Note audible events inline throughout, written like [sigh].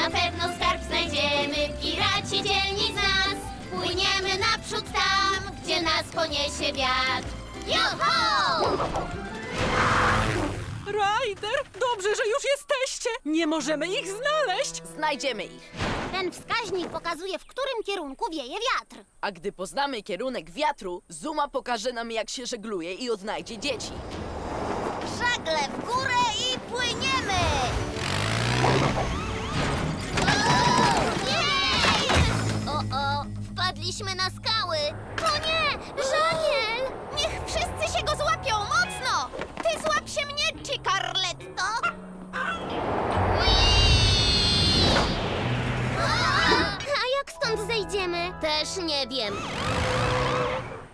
Na pewno skarb znajdziemy, piraci dzielni z nas. Płyniemy naprzód tam, gdzie nas poniesie wiatr. Joho! Ryder, dobrze, że już jesteście. Nie możemy ich znaleźć. Znajdziemy ich. Ten wskaźnik pokazuje, w którym kierunku wieje wiatr. A gdy poznamy kierunek wiatru, Zuma pokaże nam, jak się żegluje i odnajdzie dzieci. Żagle w górę i płyniemy! Wpadliśmy na skały! O nie, żagiel! Niech wszyscy się go złapią mocno! Ty złap się mnie, Cicarletto! A jak stąd zejdziemy? Też nie wiem.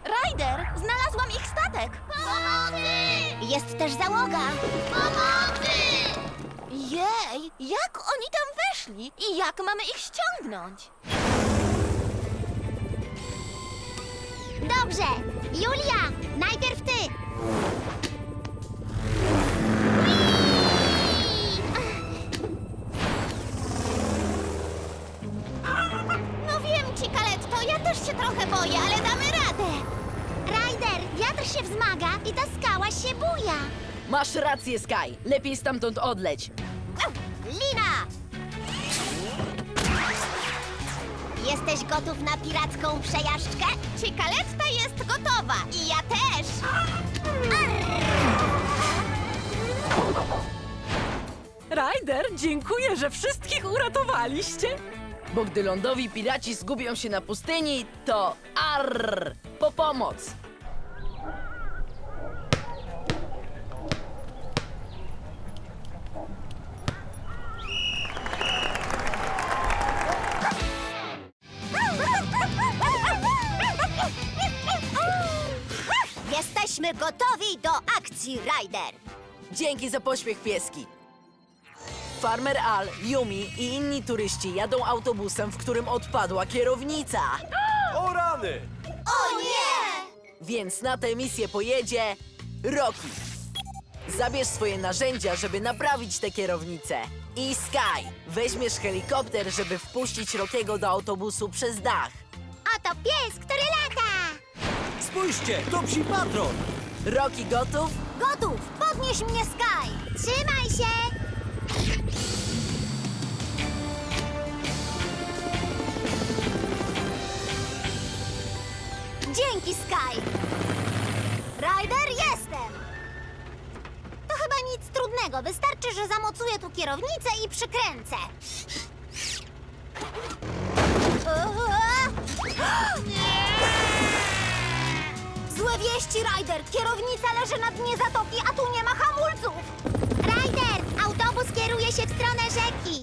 Ryder, znalazłam ich statek. Pomocy! Jest też załoga. Pomocy! Jej, jak oni tam weszli i jak mamy ich ściągnąć? Dobrze. Julia, najpierw ty. No wiem, Cikaletto, ja też się trochę boję, ale damy radę. Ryder, wiatr się wzmaga i ta skała się buja. Masz rację, Sky. Lepiej stamtąd odleć. Lina! Jesteś gotów na piracką przejażdżkę? Cikaletta jest gotowa i ja też! Ryder, dziękuję, że wszystkich uratowaliście. Bo gdy lądowi piraci zgubią się na pustyni, to arr! Po pomoc! Akcji, Ryder! Dzięki za pośpiech, pieski. Farmer Al, Yumi i inni turyści jadą autobusem, w którym odpadła kierownica. O rany! O nie! Więc na tę misję pojedzie Rocky. Zabierz swoje narzędzia, żeby naprawić tę kierownicę. I Sky, weźmiesz helikopter, żeby wpuścić Rockiego do autobusu przez dach. Oto pies, który lata! Spójrzcie, to psi patrol! Rocky gotów? Gotów! Podnieś mnie, Sky! Trzymaj się! Dzięki, Sky! Ryder, jestem! To chyba nic trudnego. Wystarczy, że zamocuję tu kierownicę i przykręcę. [gasps] [gasps] Złe wieści, Ryder! Kierownica leży na dnie zatoki, a tu nie ma hamulców! Ryder! Autobus kieruje się w stronę rzeki!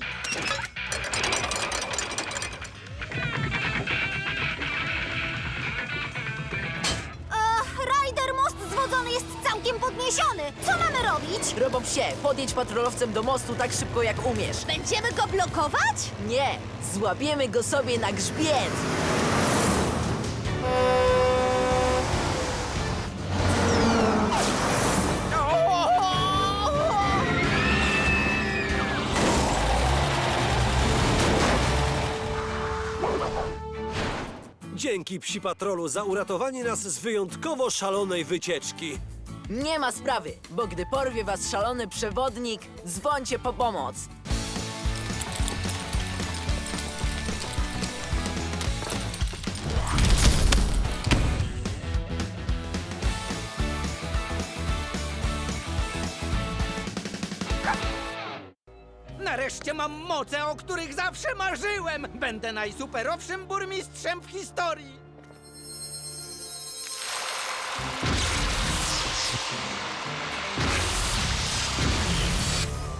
Ryder, most zwodzony jest całkiem podniesiony! Co mamy robić? Robopsie, podjedź patrolowcem do mostu tak szybko jak umiesz. Będziemy go blokować? Nie, złapiemy go sobie na grzbiet. Dzięki psi patrolu za uratowanie nas z wyjątkowo szalonej wycieczki. Nie ma sprawy, bo gdy porwie was szalony przewodnik, dzwońcie po pomoc. Nareszcie mam moce, o których zawsze marzyłem! Będę najsuperowszym burmistrzem w historii!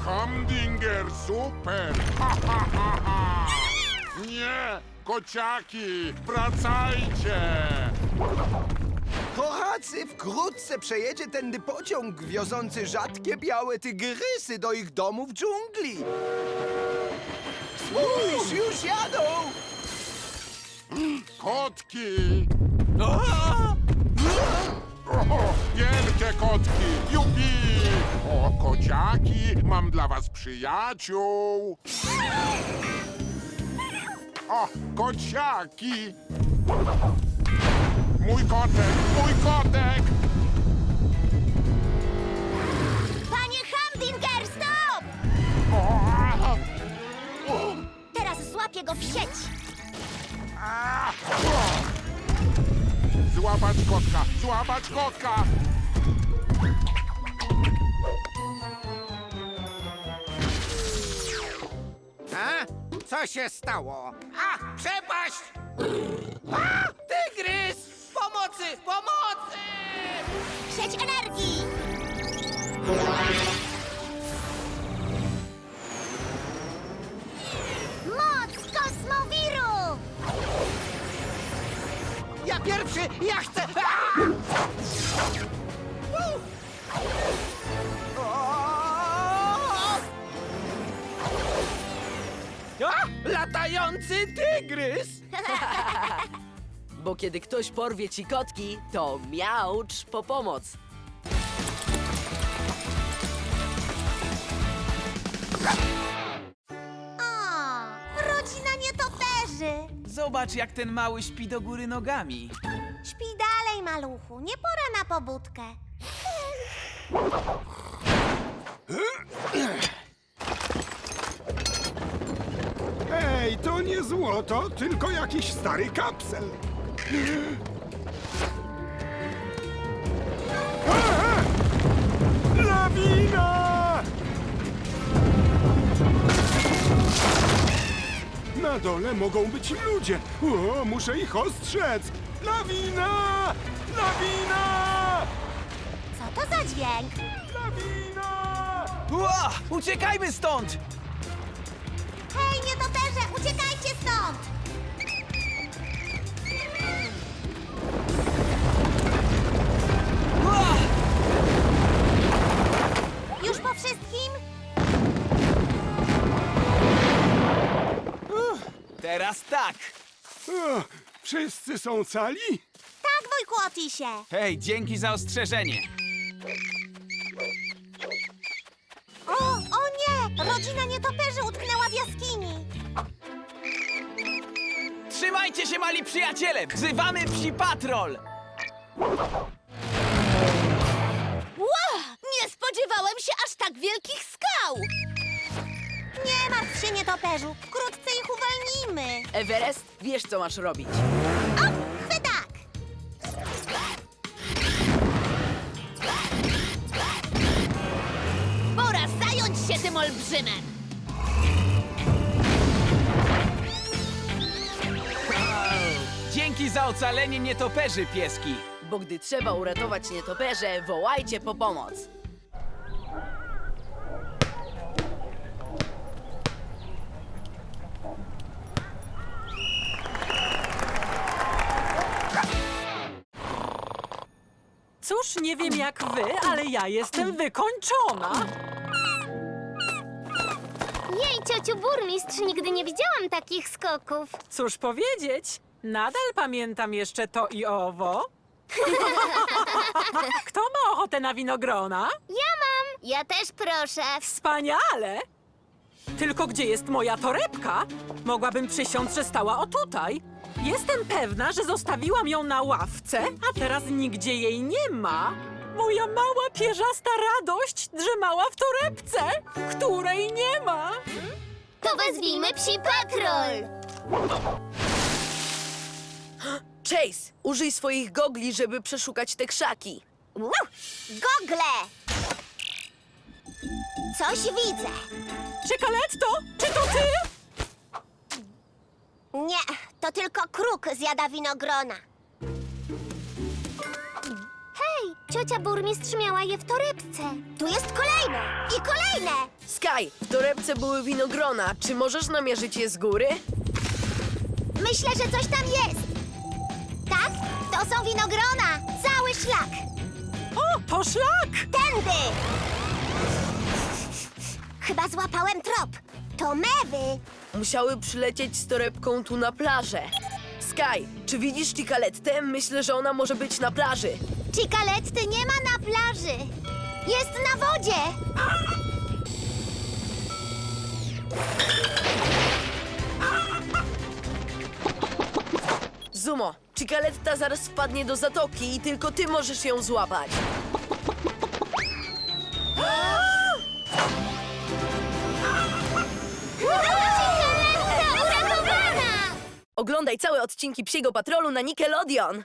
Hamdinger, super! Ha, ha, ha, ha. Nie! Kociaki, wracajcie! Kochacy, wkrótce przejedzie tędy pociąg wiozący rzadkie białe tygrysy do ich domu w dżungli. Spójrz, już jadą! Kotki! Wielkie kotki! Jupi! O, kociaki, mam dla was przyjaciół. O, kociaki! Mój kotek, mój kotek! Panie Hamdinger, stop! O, Teraz złapię go w sieć. Złapać kotka, złapać kotka! A? Co się stało? A, przepaść! A! Pomocy, pomocy! Sieć energii! Moc kosmowiru! Ja pierwszy, ja chcę! A! U! O! A, latający tygrys! Bo kiedy ktoś porwie ci kotki, to miaucz po pomoc. O, rodzina nietoperzy! Zobacz, jak ten mały śpi do góry nogami. Śpi dalej, maluchu. Nie pora na pobudkę. Ej, to nie złoto, tylko jakiś stary kapsel. Lawina! Na dole mogą być ludzie. O, muszę ich ostrzec. Lawina! Lawina! Co to za dźwięk? Lawina! Ła! Uciekajmy stąd! Hej, nietoperze, uciekajcie stąd! Tak! O, wszyscy są cali? Tak, wujku Otisie. Hej, dzięki za ostrzeżenie. O, o nie! Rodzina nietoperzy utknęła w jaskini. Trzymajcie się, mali przyjaciele! Wzywamy psi patrol! Ła! Nie spodziewałem się aż tak wielkich skał! Nie martw się, nietoperzu. Uwolnimy. Everest, wiesz co masz robić. O, tak! Pora zająć się tym olbrzymem! Dzięki za ocalenie nietoperzy, pieski! Bo gdy trzeba uratować nietoperze, wołajcie po pomoc. Cóż, nie wiem jak wy, ale ja jestem wykończona. Jej, ciociu burmistrz, nigdy nie widziałam takich skoków. Cóż powiedzieć? Nadal pamiętam jeszcze to i owo. [laughs] Kto ma ochotę na winogrona? Ja mam! Ja też proszę. Wspaniale! Tylko gdzie jest moja torebka? Mogłabym przysiąc, że stała o tutaj. Jestem pewna, że zostawiłam ją na ławce, a teraz nigdzie jej nie ma. Moja mała pierzasta radość drzemała w torebce, której nie ma. To wezwijmy psi patrol! Chase, użyj swoich gogli, żeby przeszukać te krzaki. Gogle! Coś widzę. Czekoletto, czy to ty? Nie, to tylko kruk zjada winogrona. Hej, ciocia burmistrz miała je w torebce. Tu jest kolejne i kolejne. Sky, w torebce były winogrona. Czy możesz namierzyć je z góry? Myślę, że coś tam jest. Tak, to są winogrona. Cały szlak. O, to szlak! Tędy! Chyba złapałem trop. To mewy. Musiały przylecieć z torebką tu na plażę. Sky, czy widzisz Cicalettę? Myślę, że ona może być na plaży. Cikaletty nie ma na plaży. Jest na wodzie. Zumo, Cicaletta zaraz wpadnie do zatoki i tylko ty możesz ją złapać. Oglądaj całe odcinki Psiego Patrolu na Nickelodeon.